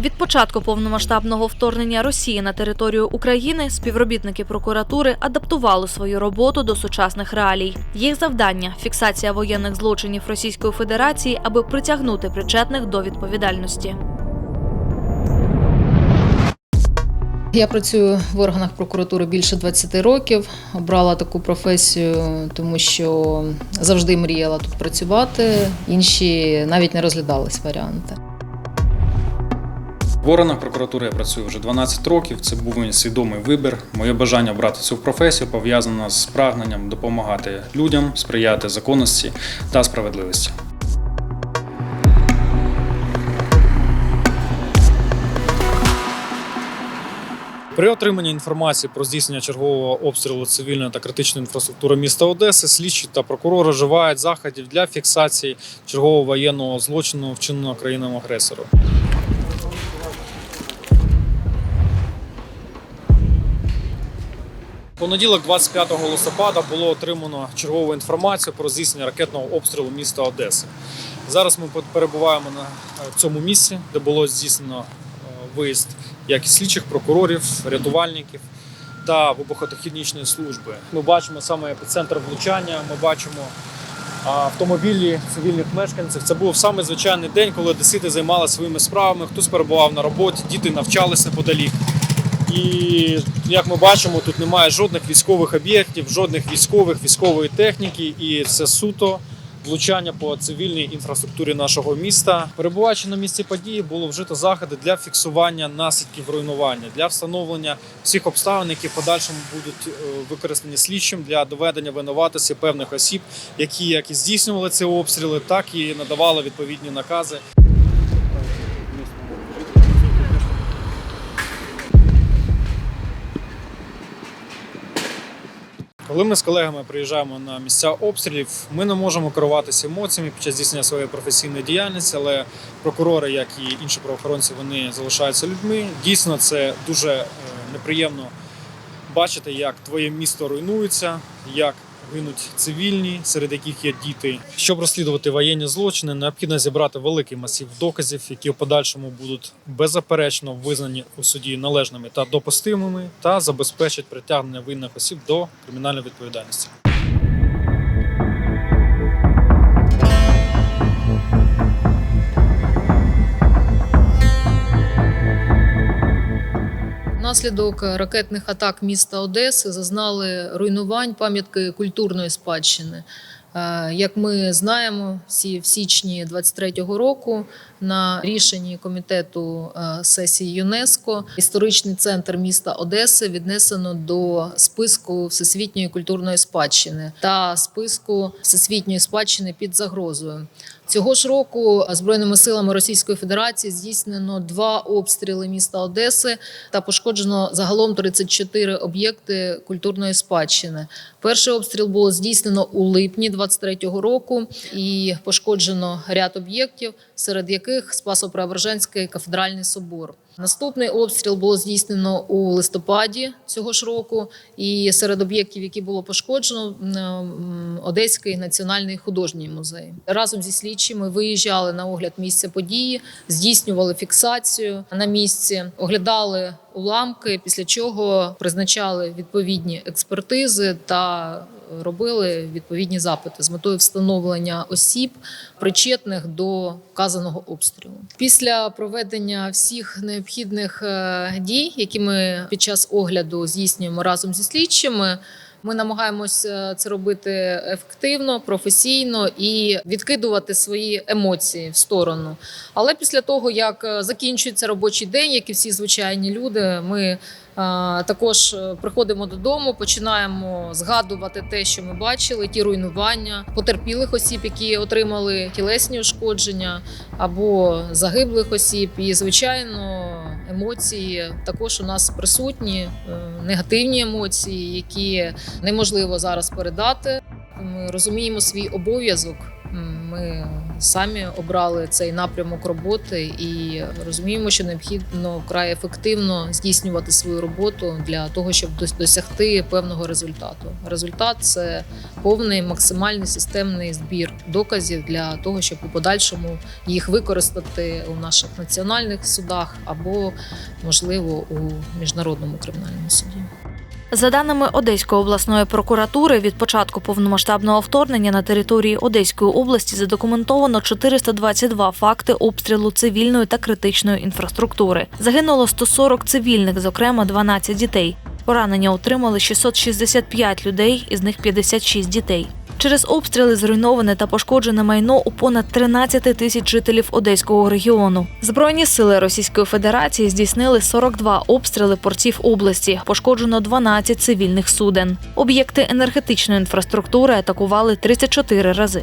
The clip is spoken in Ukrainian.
Від початку повномасштабного вторгнення Росії на територію України співробітники прокуратури адаптували свою роботу до сучасних реалій. Їх завдання фіксація воєнних злочинів Російської Федерації, аби притягнути причетних до відповідальності. Я працюю в органах прокуратури більше 20 років. Обрала таку професію, тому що завжди мріяла тут працювати. Інші навіть не розглядались варіанти. В органах прокуратури я працюю вже 12 років. Це був мій свідомий вибір. Моє бажання обрати цю професію пов'язане з прагненням допомагати людям, сприяти законності та справедливості. При отриманні інформації про здійснення чергового обстрілу цивільної та критичної інфраструктури міста Одеси слідчі та прокурори вживають заходів для фіксації чергового воєнного злочину, вчиненого країною агресором. Понеділок, 25 листопада, було отримано чергову інформацію про здійснення ракетного обстрілу міста Одеси. Зараз ми перебуваємо на е, цьому місці, де було здійснено е, виїзд як слідчих прокурорів, рятувальників та вибухотехнічної служби. Ми бачимо саме епіцентр влучання. Ми бачимо автомобілі цивільних мешканців. Це був саме звичайний день, коли одесити займалися своїми справами. Хтось перебував на роботі, діти навчалися неподалік. І як ми бачимо, тут немає жодних військових об'єктів, жодних військових, військової техніки, і це суто влучання по цивільній інфраструктурі нашого міста. Перебуваючи на місці події, було вжито заходи для фіксування наслідків руйнування, для встановлення всіх обставин, які в подальшому будуть е, використані слідчим для доведення винуватості певних осіб, які як і здійснювали ці обстріли, так і надавали відповідні накази. Коли ми з колегами приїжджаємо на місця обстрілів, ми не можемо керуватися емоціями під час здійснення своєї професійної діяльності, але прокурори, як і інші правоохоронці, вони залишаються людьми. Дійсно, це дуже е, неприємно бачити, як твоє місто руйнується, як гинуть цивільні, серед яких є діти. Щоб розслідувати воєнні злочини, необхідно зібрати великий масив доказів, які в подальшому будуть беззаперечно визнані у суді належними та допустимими, та забезпечать притягнення винних осіб до кримінальної відповідальності. Внаслідок ракетних атак міста Одеси зазнали руйнувань пам'ятки культурної спадщини. Е, Як ми знаємо, всі в січні 23-го року на рішенні комітету е, сесії ЮНЕСКО історичний центр міста Одеси віднесено до списку всесвітньої культурної спадщини та списку всесвітньої спадщини під загрозою. Цього ж року збройними силами Російської Федерації здійснено два обстріли міста Одеси та пошкоджено загалом 34 об'єкти культурної спадщини. Перший обстріл було здійснено у липні 23-го року і пошкоджено ряд об'єктів, серед яких Спасо-Преображенський кафедральний собор. Наступний обстріл було здійснено у листопаді цього ж року, і серед об'єктів, які було пошкоджено, Одеський національний художній музей. Разом зі слідчими виїжджали на огляд місця події, здійснювали фіксацію на місці, оглядали уламки, після чого призначали відповідні експертизи та робили відповідні запити з метою встановлення осіб, причетних до вказаного обстрілу. Після проведення всіх необхідних е, дій, які ми під час огляду здійснюємо разом зі слідчими. Ми намагаємося це робити ефективно, професійно і відкидувати свої емоції в сторону. Але після того, як е, закінчується робочий день, як і всі звичайні люди, ми е, також е, приходимо додому, починаємо згадувати те, що ми бачили, ті руйнування потерпілих осіб, які отримали тілесні ушкодження, або загиблих осіб. І звичайно, емоції також у нас присутні, е, негативні емоції, які неможливо зараз передати. Ми розуміємо свій обов'язок Ми самі обрали цей напрямок роботи і розуміємо, що необхідно вкрай ефективно здійснювати свою роботу для того, щоб досягти певного результату. Результат це повний максимальний системний збір доказів для того, щоб у подальшому їх використати у наших національних судах або, можливо, у міжнародному кримінальному суді. За даними Одеської обласної прокуратури, від початку повномасштабного вторгнення на території Одеської області задокументовано 422 факти обстрілу цивільної та критичної інфраструктури. Загинуло 140 цивільних, зокрема 12 дітей. Поранення отримали 665 людей, із них 56 дітей. Через обстріли зруйноване та пошкоджене майно у понад 13 тисяч жителів Одеського регіону. Збройні сили Російської Федерації здійснили 42 обстріли портів області. Пошкоджено 12 цивільних суден. Об'єкти енергетичної інфраструктури атакували 34 рази.